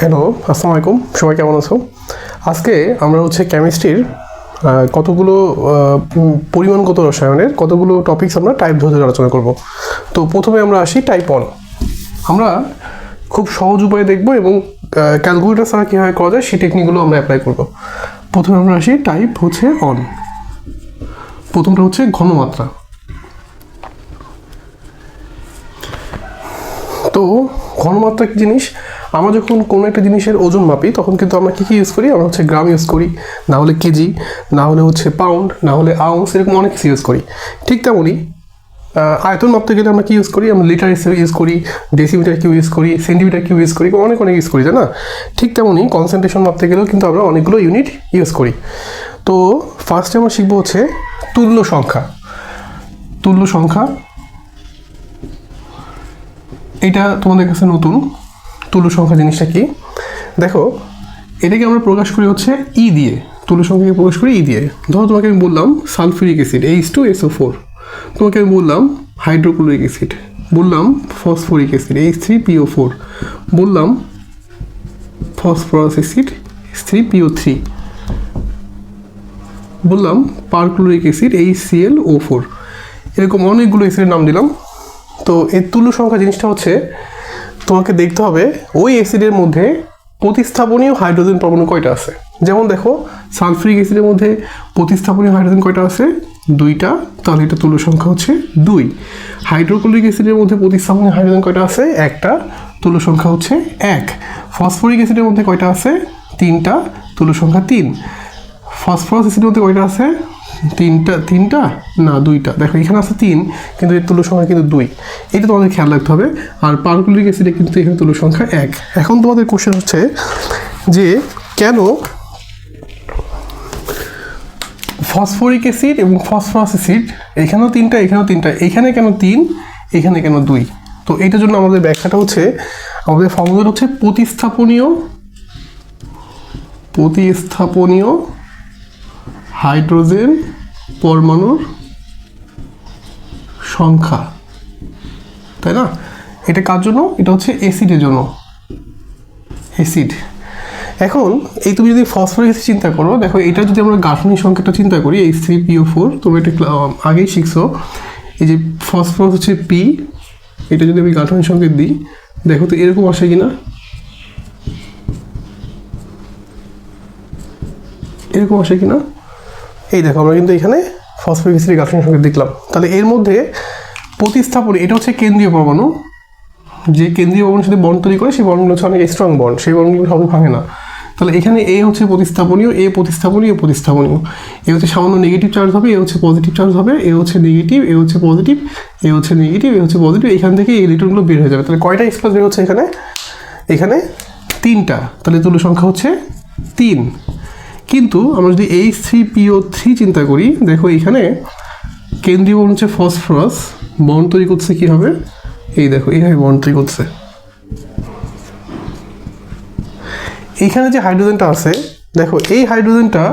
Hello আসসালামু আলাইকুম সবাই কেমন আছো? আজকে আমরা হচ্ছে কেমিস্ট্রির কতগুলো পরিমাণগত রসায়নের কতগুলো টপিকস আমরা টাইপ ধরে আলোচনা করব। তো প্রথমে আমরা আসি টাইপ ওয়ান আমরা খুব সহজ উপায়ে দেখব এবং ক্যালকুলেটার ছাড়া কীভাবে করা যায় সেই টেকনিকগুলো আমরা অ্যাপ্লাই করব। প্রথমে আমরা আসি টাইপ হচ্ছে অন প্রথমটা হচ্ছে ঘনমাত্রা। তো ঘনমাত্রা কি জিনিস? আমরা যখন কোনো একটা জিনিসের ওজন মাপি, তখন কিন্তু আমরা কী কী ইউজ করি? আমরা হচ্ছে গ্রাম ইউজ করি, না হলে কেজি, না হলে হচ্ছে পাউন্ড না হলে আউন্স এরকম অনেক কিছু ইউজ করি। ঠিক তেমনই আয়তন মাপতে গেলে আমরা কি ইউজ করি? আমরা লিটার হিসেবে ইউজ করি ডেসিমিটার কিউ ইউজ করি সেন্টিমিটার কিউ ইউজ করি, অনেক অনেক ইউজ করি, তাই না? ঠিক তেমনই কনসেন্ট্রেশন মাপতে গেলেও কিন্তু আমরা অনেকগুলো ইউনিট ইউজ করি। তো ফার্স্টে আমরা শিখব হচ্ছে তুল্য সংখ্যা। তুল্য সংখ্যা, এটা তোমাদের কাছে নতুন। তুল্য সংখ্যা জিনিসটা কি? দেখো, এটাকে আমরা প্রকাশ করি হচ্ছে ই দিয়ে। তুলু সংখ্যাকে প্রকাশ করি ই দিয়ে। ধরো তোমাকে আমি বললাম sulphuric acid H two SO four তোমাকে আমি বললাম হাইড্রোক্লোরিক অ্যাসিড। বললাম phosphoric acid H three PO four বললাম phosphorous acid three PO three বললাম perchloric acid H Cl O four এরকম অনেকগুলো অ্যাসিডের নাম দিলাম। তো এর তুলু সংখ্যা জিনিসটা হচ্ছে তোমাকে দেখতে হবে ওই অ্যাসিডের মধ্যে প্রতিস্থাপনীয় হাইড্রোজেন পরমাণু কয়টা আছে? যেমন দেখো সালফ্রিক অ্যাসিডের মধ্যে প্রতিস্থাপনীয় হাইড্রোজেন কয়টা আছে? দুইটা, তাহলে এটা তুল্য সংখ্যা হচ্ছে দুই। হাইড্রোক্লোরিক অ্যাসিডের মধ্যে প্রতিস্থাপনীয় হাইড্রোজেন কয়টা আছে? একটা তুলো সংখ্যা হচ্ছে এক। ফসফরিক অ্যাসিডের মধ্যে কয়টা আছে? তিনটা তুলো সংখ্যা তিন। ফসফরাস অ্যাসিডের মধ্যে কয়টা আছে? তিনটা তিনটা? না, দুইটা। দেখো, এখানে আছে তিন, কিন্তু এর তুল্য সংখ্যা কিন্তু দুই। এটা তোমাদের খেয়াল রাখতে হবে। আর পারকুলিক অ্যাসিডে কিন্তু এখানে তুল্য সংখ্যা এক। এখন তোমাদের কোশ্চেন হচ্ছে যে কেন ফসফরিক অ্যাসিড এবং ফসফরাস অ্যাসিড এখানেও তিনটা এখানেও তিনটা, এখানে কেন তিন, এখানে কেন দুই? তো এটার জন্য আমাদের ব্যাখ্যাটা হচ্ছে, আমাদের ফর্মুলা হচ্ছে প্রতিস্থাপনীয় প্রতিস্থাপনীয় হাইড্রোজেন পরমাণুর সংখ্যা, তাই না? এটা কার জন্য? এটা হচ্ছে অ্যাসিডের জন্য। অ্যাসিড। এখন, এই তুমি যদি ফসফরিক অ্যাসিড চিন্তা করো, দেখো, এটা যদি আমরা গাঠনিক সংখ্যাটা চিন্তা করি এই থ্রি পিও ফোর তুমি এটা আগেই শিখছো, এই যে ফসফরাস হচ্ছে পি এটা যদি আমি গাঠনিক সংকেত দিই, দেখো তো এরকম আসে কিনা? এরকম আসে কিনা? এই দেখো, আমরা কিন্তু এখানে ফসফরিক অ্যাসিডের গাঠনিক সংকেত দেখলাম। তাহলে এর মধ্যে প্রতিস্থাপন, এটা হচ্ছে কেন্দ্রীয় পরমাণু। যে কেন্দ্রীয় পরমাণুর সাথে বন্ড তৈরি করে, সেই বন্ডগুলো হচ্ছে অনেক স্ট্রং বন্ড সেই বন্ডগুলো সব ভাঙে না। তাহলে এখানে এ হচ্ছে প্রতিস্থাপনীয় এ প্রতিস্থাপনীয় প্রতিস্থাপনীয়। এ হচ্ছে সামান্য নেগেটিভ চার্জ হবে এ হচ্ছে পজিটিভ চার্জ হবে এ হচ্ছে নেগেটিভ এ হচ্ছে পজিটিভ এ হচ্ছে নেগেটিভ এ হচ্ছে পজিটিভ এখান থেকে এই ইলেকট্রনগুলো বের হয়ে যাবে। তাহলে কয়টা এক্সপ্রেস বের হচ্ছে এখানে? এখানে তিনটা। তাহলে তুলো সংখ্যা হচ্ছে তিন। কিন্তু আমরা যদি এইচ থ্রি পিও থ্রি চিন্তা করি, দেখো এখানে কেন্দ্রীয় বন হচ্ছে ফসফরাস, বন তৈরি করছে কী হবে এই দেখো, এইভাবে বন তৈরি করছে। এইখানে যে হাইড্রোজেনটা আছে, দেখো এই হাইড্রোজেনটা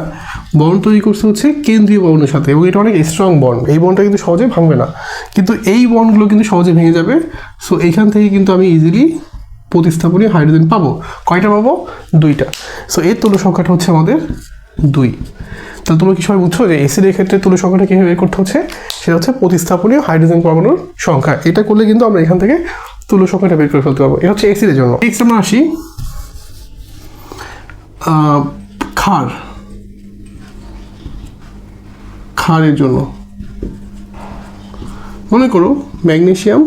বন্ড তৈরি করছে হচ্ছে কেন্দ্রীয় বন্ডের সাথে এবং এটা অনেক স্ট্রং বন্ড এই বন্ডটা কিন্তু সহজে ভাঙবে না। কিন্তু এই বন্ডগুলো কিন্তু সহজে ভেঙে যাবে। সো এইখান থেকে কিন্তু আমি ইজিলি প্রতিস্থাপনীয় হাইড্রোজেন পাবো। কয়টা পাবো? দুইটা। সো এর তুলো সংখ্যাটা হচ্ছে আমাদের দুই। তাহলে তোমরা কি সবাই বুঝছ যে এসিডের ক্ষেত্রে তুলো সংখ্যাটা কীভাবে বের করতে হচ্ছে? সেটা হচ্ছে প্রতিস্থাপনীয় হাইড্রোজেন পরমাণুর সংখ্যা। এটা করলে কিন্তু আমরা এখান থেকে তুলো সংখ্যাটা বের করে ফেলতে পারব। এটা হচ্ছে এসিডের জন্য। নেক্সট আমরা আসি খার ক্ষারের জন্য। মনে করো magnesium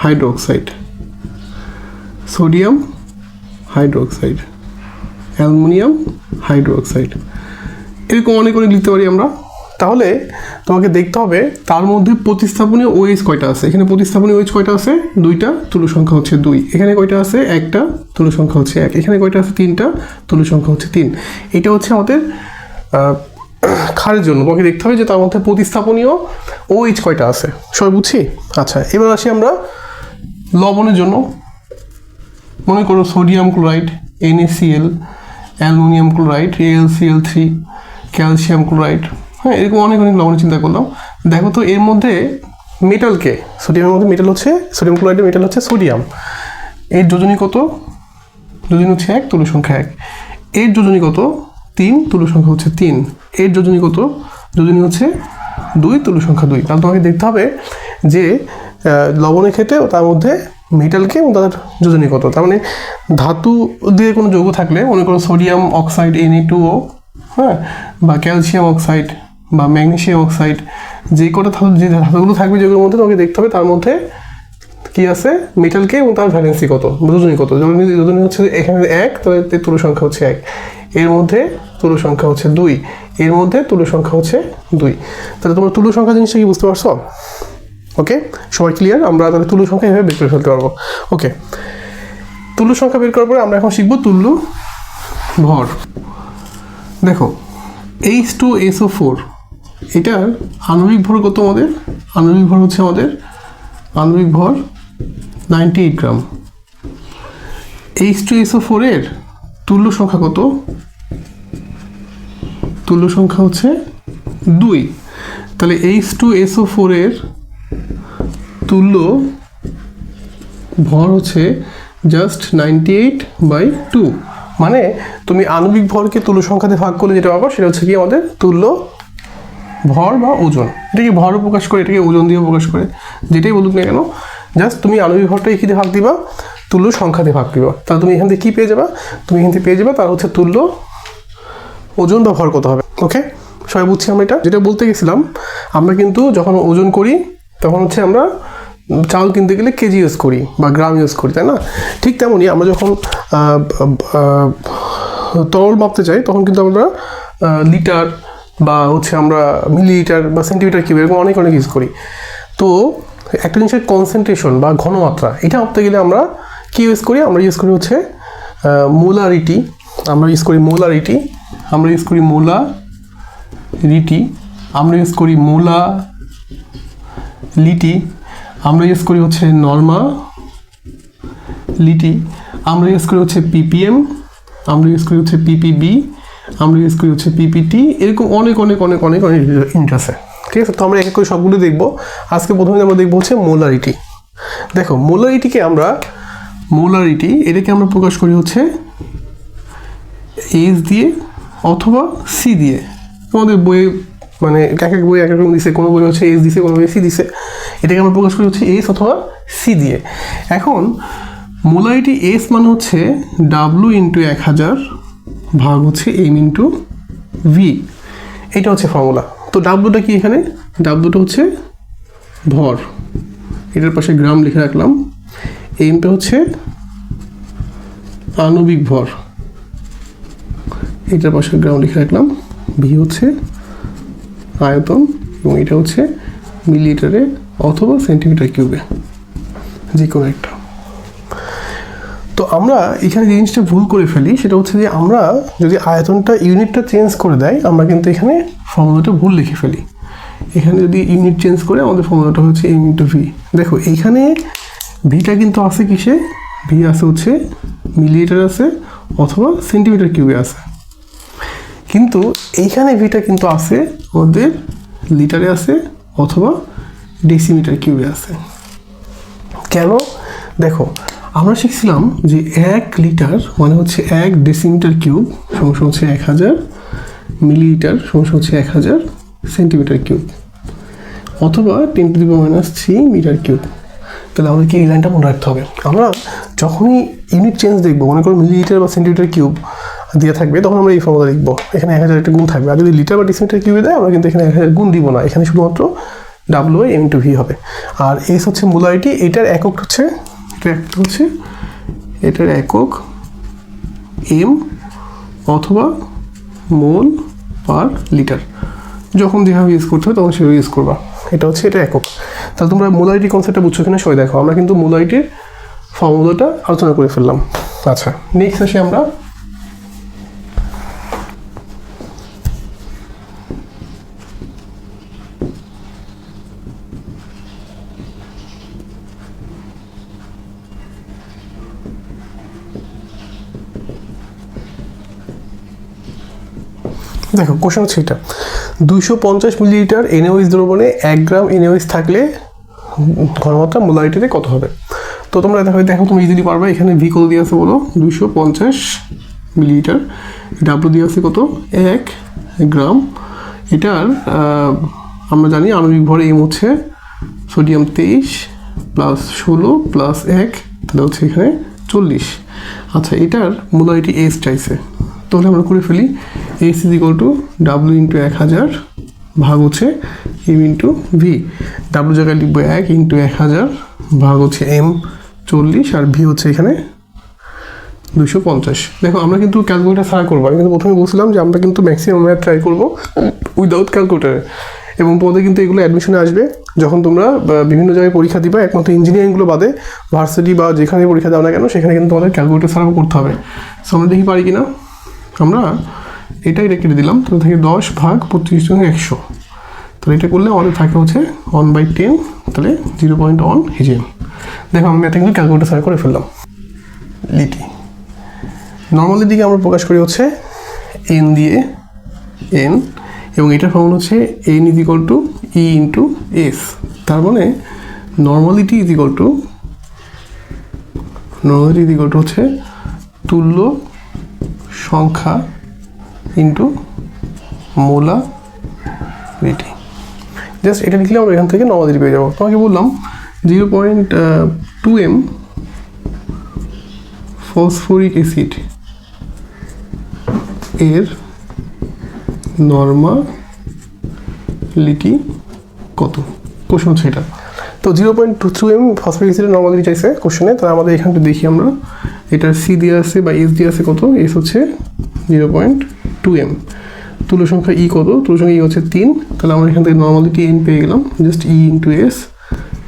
hydroxide. Sodium hydroxide, aluminium hydroxide. এরকম অনেক অনেক লিখতে পারি আমরা। তাহলে তোমাকে দেখতে হবে, তার মধ্যে প্রতিস্থাপনীয় ওএইচ কয়টা আছে? এখানে প্রতিস্থাপনীয় ওএইচ কয়টা আছে? দুইটা, তুলু সংখ্যা হচ্ছে দুই। এখানে কয়টা আছে? একটা, তুলো সংখ্যা হচ্ছে এক। এখানে কয়টা আছে? তিনটা, তুলো সংখ্যা হচ্ছে তিন। এটা হচ্ছে আমাদের ক্ষারের জন্য। তোমাকে দেখতে হবে যে তার মধ্যে প্রতিস্থাপনীয় ওএইচ কয়টা আছে? সবাই বুঝছি? আচ্ছা এবার আসি আমরা লবণের জন্য। মনে করো sodium chloride NaCl aluminium chloride AlCl three calcium chloride হ্যাঁ এরকম অনেক অনেক লবণের চিন্তা করলাম। দেখো তো এর মধ্যে মেটালকে সোডিয়ামের মধ্যে মেটাল হচ্ছে, সোডিয়াম ক্লোরাইডের মেটাল হচ্ছে সোডিয়াম। এর যোজনী কত? যোজনী হচ্ছে এক তুল্য সংখ্যা এক। এর যোজনী কত? তিন তুল্য সংখ্যা হচ্ছে তিন। এর যোজনী কত? যোজনী হচ্ছে দুই তুল্য সংখ্যা দুই। তাহলে তোমাকে দেখতে হবে যে লবণের ক্ষেত্রে তার মধ্যে মেটালকে এবং তাদের যোজনী কত তার মানে ধাতু দিয়ে কোনো যৌগ থাকলে মনে করো sodium oxide N two O হ্যাঁ বা ক্যালসিয়াম অক্সাইড বা ম্যাগনেসিয়াম অক্সাইড যে কটা ধাতু, যে ধাতুগুলো থাকবে যেগুলোর মধ্যে তোমাকে দেখতে হবে, তার মধ্যে কি আছে? মেটালকে এবং তার ভ্যালেন্সি কত? যোজনী কত যোজনী যোজনী হচ্ছে এখানে এক, তাহলে তুলো সংখ্যা হচ্ছে এক। এর মধ্যে তুলো সংখ্যা হচ্ছে দুই। এর মধ্যে তুলো সংখ্যা হচ্ছে দুই। তাহলে তোমরা তুলো সংখ্যা জিনিসটা কি বুঝতে পারছ? ওকে সবাই ক্লিয়ার আমরা তাহলে তুলো সংখ্যা এভাবে বের করে ফেলতে পারব। ওকে তুল্য সংখ্যা বের করার পরে আমরা এখন শিখব তুল্য ভর। দেখো এইচ টু এসও ফোর এটার আণবিক ভর কত আমাদের? আণবিক ভর হচ্ছে আমাদের, আণবিক ভর ninety eight gram H two S SO ফোরের তুল্য সংখ্যা কত? তুল্য সংখ্যা হচ্ছে দুই। তাহলে এইচ টু এস এসও ফোরের তুল্য ভর হচ্ছে just ninety eight by two মানে তুমি আণবিক ভরকে তুল্য সংখ্যাতে ভাগ করলে যেটা পাবো সেটা হচ্ছে কি আমাদের তুল্য ভর বা ওজন। এটাকে ভরও প্রকাশ করে, এটাকে ওজন দিয়ে প্রকাশ করে। যেটাই বলুক না কেন জাস্ট তুমি আণবিক ভরটাকে কী দিয়ে ভাগ দিবা, তুল্য সংখ্যা দিয়ে ভাগ দিবা। তাহলে তুমি এখান থেকে কী পেয়ে যাবা? তুমি এখান থেকে পেয়ে যাবা তার হচ্ছে তুল্য ওজন বা ভর কত হবে। ওকে সবাই বুঝছি আমরা এটা? যেটা বলতে গেছিলাম, আমরা কিন্তু যখন ওজন করি, তখন হচ্ছে আমরা চাউল কিনতে গেলে কেজি ইউজ করি বা গ্রাম ইউজ করি, তাই না? ঠিক তেমনই আমরা যখন তরল মাপতে চাই, তখন কিন্তু আমরা লিটার বা হচ্ছে আমরা মিলিলিটার বা সেন্টিমিটার কিউব এরকম অনেক অনেক ইউজ করি। তো একটা জিনিসের কনসেন্ট্রেশন বা ঘনমাত্রা, এটা মাপতে গেলে আমরা কি ইউজ করি? আমরা ইউজ করি হচ্ছে মোলারিটি আমরা ইউজ করি মোলারিটি আমরা ইউজ করি মোলা রিটি আমরা ইউজ করি মোলা লিটি আমরা ইউজ করি হচ্ছে নর্মা লিটি আমরা ইউজ করি হচ্ছে পিপিএম আমরা ইউজ করি হচ্ছে পিপিবি আমরা ইউজ করি হচ্ছে পিপিটি এরকম অনেক অনেক অনেক অনেক অনেক আছে। ঠিক আছে? তো আমরা এক এক করে সবগুলো দেখব। আজকে প্রথমে আমরা দেখব হচ্ছে মোলারিটি দেখো মোলারিটিকে আমরা মোলারিটি এটাকে আমরা প্রকাশ করি হচ্ছে এইচ দিয়ে অথবা সি দিয়ে। তোমাদের বইয়ে মানে এক এক বই, এক রকম দিছে। কোনো বই হচ্ছে এস দিছে, কোনো বই সি দিছে। এটাকে আমরা প্রকাশ করি হচ্ছে এস অথবা সি দিয়ে। এখন, মোলারিটি এস মানে হচ্ছে ডাব্লু ইন্টু এক হাজার ভাগ হচ্ছে এম ইন্টু ভি এটা হচ্ছে ফর্মুলা তো ডাব্লুটা কি এখানে? ডাব্লুটা হচ্ছে ভর। এটার পাশে গ্রাম লিখে রাখলাম। এমটা হচ্ছে আণবিক ভর। এটার পাশে গ্রাম লিখে রাখলাম। ভি হচ্ছে আয়তন এবং এটা হচ্ছে মিলিলিটারে অথবা সেন্টিমিটার কিউবে যে কোনো একটা। তো আমরা এখানে যে জিনিসটা ভুল করে ফেলি, সেটা হচ্ছে যে আমরা যদি আয়তনটা ইউনিটটা চেঞ্জ করে দেয়, আমরা কিন্তু এখানে ফর্মুলাটা ভুল লিখে ফেলি। এখানে যদি ইউনিট চেঞ্জ করে, আমাদের ফর্মুলাটা হচ্ছে এম ইন্টু ভি। দেখো এইখানে ভিটা কিন্তু আছে কিসে? ভি আছে হচ্ছে মিলিলিটার আছে অথবা সেন্টিমিটার কিউবে আছে। কিন্তু এইখানে ভিটা কিন্তু আছে আমাদের লিটারে আছে অথবা ডেসিমিটার কিউবে আছে। কেন? দেখো, আমরা শিখছিলাম যে এক লিটার মানে হচ্ছে এক ডেসিমিটার কিউব সমস্যা হচ্ছে এক হাজার মিলিলিটার সমস্যা হচ্ছে এক হাজার সেন্টিমিটার কিউব অথবা ten to the minus three metre cube তাহলে আমাদেরকে এই লাইনটা মনে রাখতে হবে? আমরা যখনই ইউনিট চেঞ্জ দেখব, মনে করো মিলিলিটার বা সেন্টিমিটার কিউব দিয়ে থাকবে, তখন আমরা এই ফর্মুলা লিখব। এখানে এক হাজার একটা গুণ থাকবে। আর যদি লিটার বা ডিসিমিটার কিউবে দেয়, আমরা কিন্তু এখানে এক হাজার গুণ দিব না। এখানে শুধুমাত্র ডাব্লু এম টু ভি হবে। আর এস হচ্ছে মোলারিটি এটার একক হচ্ছে একটা হচ্ছে, এটার একক এম অথবা মোল পার লিটার যখন যেভাবে ইউজ করতে হবে, তখন সেভাবে ইউজ করবা। এটা হচ্ছে এটা একক। তাহলে তোমরা মোলারিটি কনসেপ্টটা বুঝছ কিনা, সবাই দেখো। আমরা কিন্তু মোলারিটির ফর্মুলাটা আলোচনা করে ফেললাম। আচ্ছা নেক্সট আসি আমরা দেখো কোশ্চেন হচ্ছে এটা। দুইশো পঞ্চাশ মিলিলিটার এনওইস দ্রবণে এক গ্রাম এনওইস থাকলে ঘনমাত্রা মোলারিটিতে কত হবে? তো তোমরা দেখো দেখো তুমি ইজিলি পারবে, এখানে ভি কত দিয়ে আছে বলো? দুইশো পঞ্চাশ মিলিলিটার। ডাব্লু দিয়ে আছে কত? এক গ্রাম। এটার আমরা জানি আণবিক ভর এম হচ্ছে সোডিয়াম তেইশ প্লাস ষোলো প্লাস এক, তাহলে হচ্ছে এখানে চল্লিশ। আচ্ছা এটার মোলারিটি এস চাইছে। তাহলে আমরা করে ফেলি। S is equal to W into এক হাজার ভাগ হচ্ছে এম ইন্টু ভি ডাব্লু জায়গায় লিখব এক ইন্টু এক হাজার ভাগ হচ্ছে এম চল্লিশ আর ভি হচ্ছে এখানে দুশো পঞ্চাশ। দেখো, আমরা কিন্তু ক্যালকুলেটার ছাড়া করব। আমি কিন্তু প্রথমে বলছিলাম যে আমরা কিন্তু ম্যাক্সিমাম ম্যাথ ট্রাই করব উইদাউট ক্যালকুলেটারে এবং তোমাদের কিন্তু এগুলো অ্যাডমিশনে আসবে। যখন তোমরা বিভিন্ন জায়গায় পরীক্ষা দিবা, একমাত্র ইঞ্জিনিয়ারিংগুলো বাদে ভার্সিটি বা যেখানে পরীক্ষা দাও না কেন, সেখানে কিন্তু তোমাদের ক্যালকুলেটার ছাড়াও করতে হবে। সো আমরা দেখি পারি কিনা? আমরা এটাই রেখে দিলাম তো থাকে দশ ভাগ পঁচিশ জন একশো। তাহলে এটা করলে আমাদের থাকে হচ্ছে ওয়ান বাই টেন তাহলে জিরো পয়েন্ট ওয়ান হিজিএম দেখো, আমি ম্যাথে কিন্তু ক্যালকুলেটার ছাড়া করে ফেললাম। লিটি নর্মালের দিকে আমরা প্রকাশ করি হচ্ছে এন দিয়ে এন এবং এটার ফর্মুলা হচ্ছে N is equal to E into S তার মানে normality is equal to normality is equal to হচ্ছে তুল্য সংখ্যা ইন্টু মোলা রিটি জাস্ট এটা লিখলে আমরা এখান থেকে নর্মালিটি পেয়ে যাব। তোমাকে বললাম zero point two M phosphoric acid এর নর্মালিটি কত? কোশ্চেন হচ্ছে এটা। তো zero point two three M phosphoric অ্যাসিডের নর্মালিটি চাইছে কোশ্চেনে তাহলে আমাদের এখানটা দেখি আমরা। এটার সি দিয়ে আছে বা এস দিয়ে আছে কত? এস হচ্ছে জিরো পয়েন্ট টু এম তুলো সংখ্যা ই কত? তুলো সংখ্যা ই হচ্ছে তিন। তাহলে আমরা এখান থেকে নর্মালিটি এন পেয়ে গেলাম। Just E into S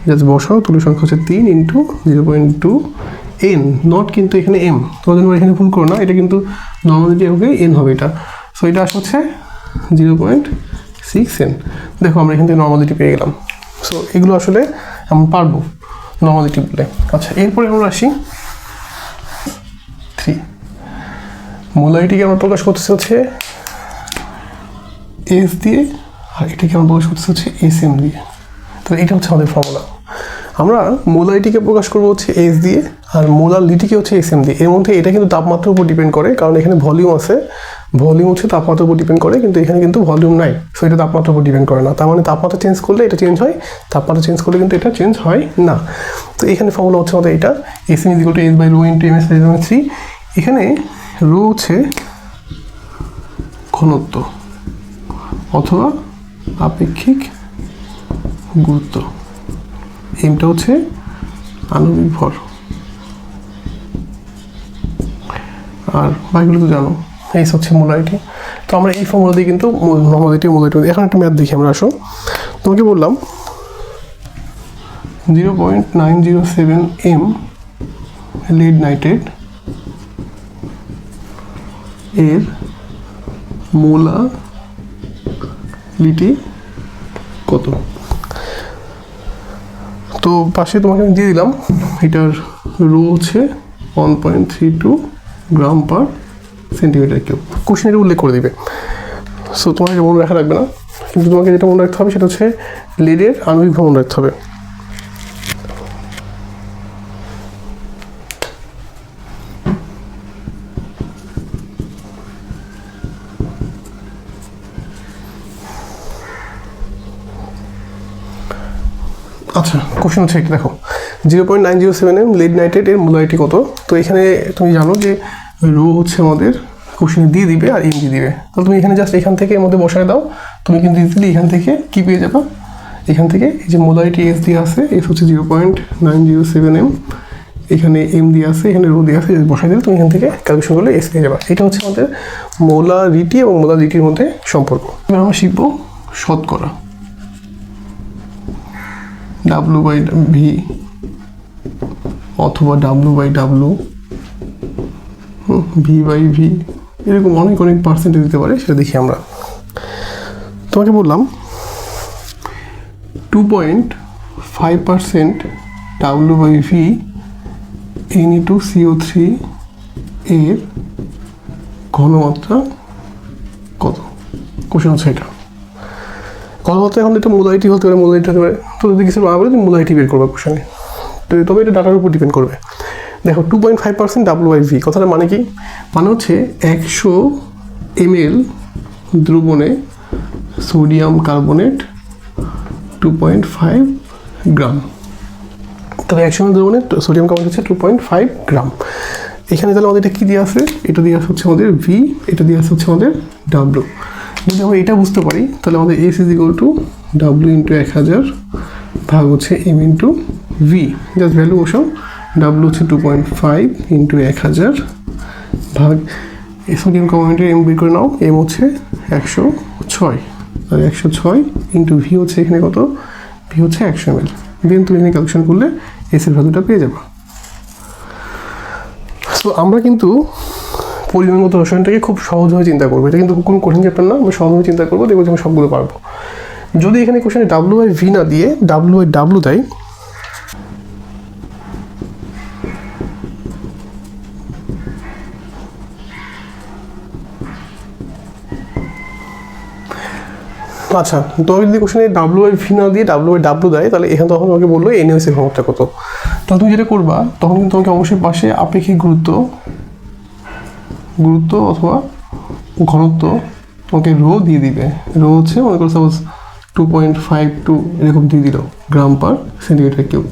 just বসাও। তুলো সংখ্যা হচ্ছে তিন into zero point two N not কিন্তু এখানে এম তোমাদের এখানে ভুল করো না। এটা কিন্তু নর্মালিটি হবে এন হবে এটা। সো এটা আসে হচ্ছে জিরো পয়েন্ট সিক্স এন দেখো, আমরা এখান থেকে নর্মালিটি পেয়ে গেলাম। সো এগুলো আসলে আমরা পারব নর্মালিটি বলে। আচ্ছা এরপরে আমরা আসি থ্রি মোলারিটিকে আমরা প্রকাশ করতেছি হচ্ছে এস দিয়ে, আর এটাকে আমরা প্রকাশ করতেছি হচ্ছে এস এম দিয়ে। তাহলে এটা হচ্ছে আমাদের ফর্মুলা আমরা মোলারিটিকে প্রকাশ করব হচ্ছে এস দিয়ে, আর মোলার লিটিকে হচ্ছে এস এম দিয়ে। এর মধ্যে এটা কিন্তু তাপমাত্রার উপর ডিপেন্ড করে, কারণ এখানে ভলিউম আছে। ভলিউম হচ্ছে তাপমাত্রার উপর ডিপেন্ড করে, কিন্তু এখানে কিন্তু ভলিউম নাই। সো এটা তাপমাত্রার উপর ডিপেন্ড করে না। তার মানে তাপমাত্রা চেঞ্জ করলে এটা চেঞ্জ হয়, তাপমাত্রা চেঞ্জ করলে কিন্তু এটা চেঞ্জ হয় না। তো এখানে ফর্মুলা হচ্ছে আমাদের এটা। S M is equal to S by rho into M S three এখানে রো হচ্ছে ঘনত্ব অথবা আপেক্ষিক গুরুত্ব। এমটা হচ্ছে আণবিক ভর। আর বাকিগুলো তো জানো এই হচ্ছে মোলারিটি তো আমরা এই ফর্মুলা দিয়ে কিন্তু নর্মালিটি মোলারিটি এখন একটা ম্যাথ দেখি আমরা, আসো। তোমাকে বললাম zero point nine zero seven M lead nitrate এর মোলা লিটি কত? তো পাশে তোমাকে আমি দিয়ে দিলাম, এটার রো হচ্ছে one point three two gram per centimetre cube. Question এটা উল্লেখ করে দিবে। সো তোমাকে মনে রাখা রাখবে না, কিন্তু তোমাকে যেটা মনে রাখতে হবে সেটা হচ্ছে লেডের আণবিক ভ্রমণ রাখতে হবে। কোশ্চেন হচ্ছে এটা, দেখো। Zero point nine zero seven M lead nitrate এর মোলারিটি কত? তো এখানে তুমি জানো যে রো হচ্ছে আমাদের কোশ্চেনে দিয়ে দিবে আর এম দিয়ে দিবে। তাহলে তুমি এখানে জাস্ট এখান থেকে এর মধ্যে বসায় দাও। তুমি কিন্তু ইজিলি এখান থেকে কি পেয়ে যাবে? এখান থেকে এই যে মোলারিটি এস দিয়ে আছে এস হচ্ছে zero point nine zero seven M এখানে এম দিয়ে আছে, এখানে রো দিয়ে আছে বসাই দিলে তুমি এখান থেকে ক্যালকুলেশন করলে এস পেয়ে যাবে। এটা হচ্ছে আমাদের মোলারিটি এবং মোলারিটির মধ্যে সম্পর্ক। এবার আমরা শিখব শতকরা। ডাব্লু বাই ভি অথবা W by W V by V এরকম অনেক অনেক পার্সেন্টেজ দিতে পারে, সেটা দেখি আমরা। তোমাকে বললাম two point five percent W by V N two CO three এর ঘনমাত্রা কত? কোশ্চেন এটা। ঘনমাত্রা এখন এটা মোলাইটি হতে পারে মোলাইটি হতে পারে। তো যদি কিছু না বলে তুমি মোলাইটি বের করবে কোশ্চেনে তো তবে এটা ডাটার উপর ডিপেন্ড করবে। দেখো two point five percent W I V কথাটা মানে কি? মানে হচ্ছে একশো এমএল দ্রবণে sodium carbonate two point five gram তবে একশো এমএল দ্রবণে সোডিয়াম কার্বনেট হচ্ছে টু পয়েন্ট ফাইভ গ্রাম এখানে তাহলে আমাদের এটা কী দিয়ে আছে? এটা দিয়ে আসে হচ্ছে আমাদের ভি এটা দিয়ে আসে হচ্ছে আমাদের ডাব্লু যদি আমরা এটা বুঝতে পারি, তাহলে আমাদের S is equal to W into এক হাজার ভাগ হচ্ছে M into V just value বসাও। ডাব্লু হচ্ছে টু পয়েন্ট ফাইভ ইন্টু এক হাজার ভাগ সোডিয়াম কার্বনেটের এম বের করে নাও। এম হচ্ছে একশো ছয়। আর একশো ছয় ইন্টু ভি হচ্ছে এখানে কত? ভি হচ্ছে একশো এম এল। দেন তুমি এখানে ক্যালকুলেশন করলে এসের ভ্যালুটা পেয়ে যাবে। তো আমরা কিন্তু পরিমাণগত রসায়নটাকে খুব সহজভাবে চিন্তা করব। এটা কিন্তু কোনো কঠিন চ্যাপ্টার না আমি সহজভাবে চিন্তা করব, দেখব যে আমি সবগুলো পারব। যদি এখানে কোশ্চেনে ডাব্লু বাই ভি না দিয়ে ডাব্লু বাই ডাব্লু দেয় আচ্ছা তোমাকে যদি কোশ্চেনে ডাব্লু বাই ভি না দিয়ে ডাব্লু বাই ডাব্লু দেয়, তাহলে এখানে তখন তোমাকে বলল এনএস এর ক্ষমতা কত? তাহলে তুমি যেটা করবা, তখন কিন্তু তোমাকে অবশ্যই পাশে আপেক্ষিক গুরুত্ব গুরুত্ব অথবা ঘনত্ব তোমাকে রো দিয়ে দিবে। রো হচ্ছে মনে করো suppose two point five two এরকম দিয়ে দিল গ্রাম পার সেন্টিমিটার কিউব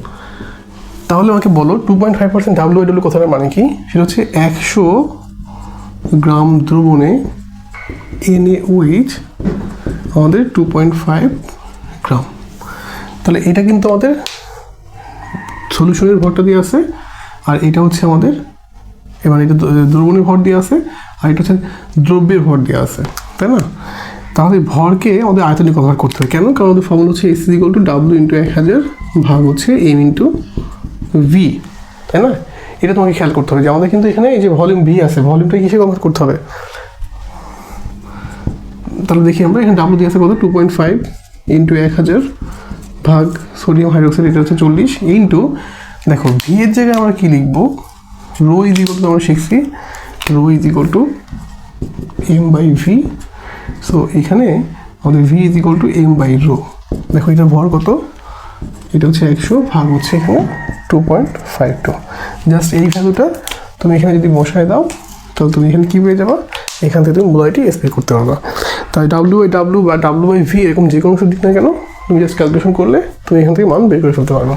তাহলে আমাকে বলো two point five percent W এডব্লু কথাটা মানে কি? সেটা হচ্ছে একশো গ্রাম দ্রবণে এনএওএইচ আমাদের টু পয়েন্ট ফাইভ গ্রাম। তাহলে এটা কিন্তু আমাদের সলিউশনের ভরটা দিয়ে আছে, আর এটা হচ্ছে আমাদের এবার এটা দ্র- দ্রবণের ভর দিয়ে আছে, আর এটা হচ্ছে দ্রব্যের ভর দিয়ে আছে, তাই না? তাহলে ভরকে আমাদের আয়তনে কভার করতে হবে। কেন? কারণ আমাদের ফর্মুলা হচ্ছে S is equal to W into এক হাজার ভাগ হচ্ছে এম ইন্টু ভি তাই না? এটা তোমাকে খেয়াল করতে হবে যে আমাদের কিন্তু এখানে এই যে ভলিউম ভি আছে ভলিউমটা কিসে কনভার্ট করতে হবে? তাহলে দেখি আমরা, এখানে ডাব্লু দিয়ে আছে কত? টু পয়েন্ট ফাইভ ইন্টু এক হাজার ভাগ সোডিয়াম হাইড্রোক্সাইড এটা হচ্ছে চল্লিশ ইন্টু দেখো ভি এর জায়গায় আমরা কী লিখব? রো ইজ ইকুয়াল টু আমরা শিখছি। Rho is equal to M by V so এখানে আমাদের V is equal to M by rho দেখো, এটার ভর কত? এটা হচ্ছে একশো, ভাগ হচ্ছে এখানে two point five two just এই ভ্যালুটা তুমি এখানে যদি বসায় দাও, তাহলে তুমি এখানে কী পেয়ে যাবা? এখান থেকে তুমি মূলাইটি স্প্রে করতে পারবা। তাই ডাব্লিউ বাই ডাব্লিউ বা ডাব্লিউ বাই ভি এরকম যে কোনো কিছু দিক না কেন, তুমি জাস্ট ক্যালকুলেশন করলে তুমি এখান থেকে মান বের করে ফেলতে পারবা।